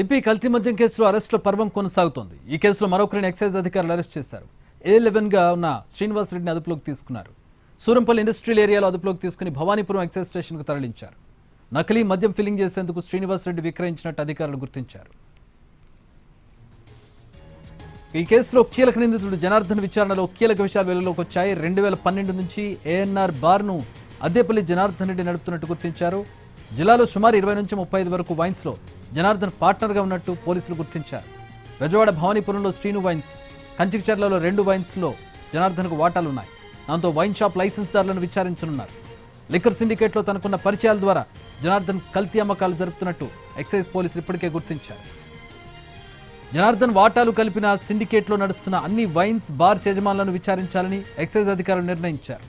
AP కల్తీ మద్యం కేసులో అరెస్టుల పర్వం కొనసాగుతోంది. ఈ కేసులో మరొకరిని ఎక్సైజ్ అధికారులు అరెస్ట్ చేశారు. ఏ లెవెన్గా ఉన్న శ్రీనివాస్ రెడ్డిని అదుపులోకి తీసుకున్నారు. సూరంపల్లి ఇండస్ట్రియల్ ఏరియాలో అదుపులోకి తీసుకుని భవానీపురం ఎక్సైజ్ స్టేషన్కు తరలించారు. నకిలీ మద్యం ఫిల్లింగ్ చేసేందుకు శ్రీనివాస్ రెడ్డి విక్రయించినట్టు అధికారులు గుర్తించారు. ఈ కేసులో కీలక నిందితుడు జనార్దన్ విచారణలో కీలక విషయాలు వెలుగులోకి వచ్చాయి. రెండు వేల పన్నెండు నుంచి ఏఎన్ఆర్ బార్ను అద్దేపల్లి జనార్దన్ రెడ్డి నడుపుతున్నట్టు గుర్తించారు. జిల్లాలో సుమారు ఇరవై నుంచి ముప్పై ఐదు వరకు వైన్స్లో జనార్దన్ పార్ట్నర్గా ఉన్నట్టు పోలీసులు గుర్తించారు. బెజవాడ భవానీపురంలో శ్రీను వైన్స్ కంచికచర్లలో రెండు వైన్స్లో జనార్దన్కు వాటాలున్నాయి. దాంతో వైన్ షాప్ లైసెన్స్దారులను విచారించనున్నారు. లిక్కర్ సిండికేట్లో తనకున్న పరిచయాల ద్వారా జనార్దన్ కల్తీ అమ్మకాలు జరుపుతున్నట్టు ఎక్సైజ్ పోలీసులు ఇప్పటికే గుర్తించారు. జనార్దన్ వాటాలు కలిపిన సిండికేట్లో నడుస్తున్న అన్ని వైన్స్ బార్స్ యజమానులను విచారించాలని ఎక్సైజ్ అధికారులు నిర్ణయించారు.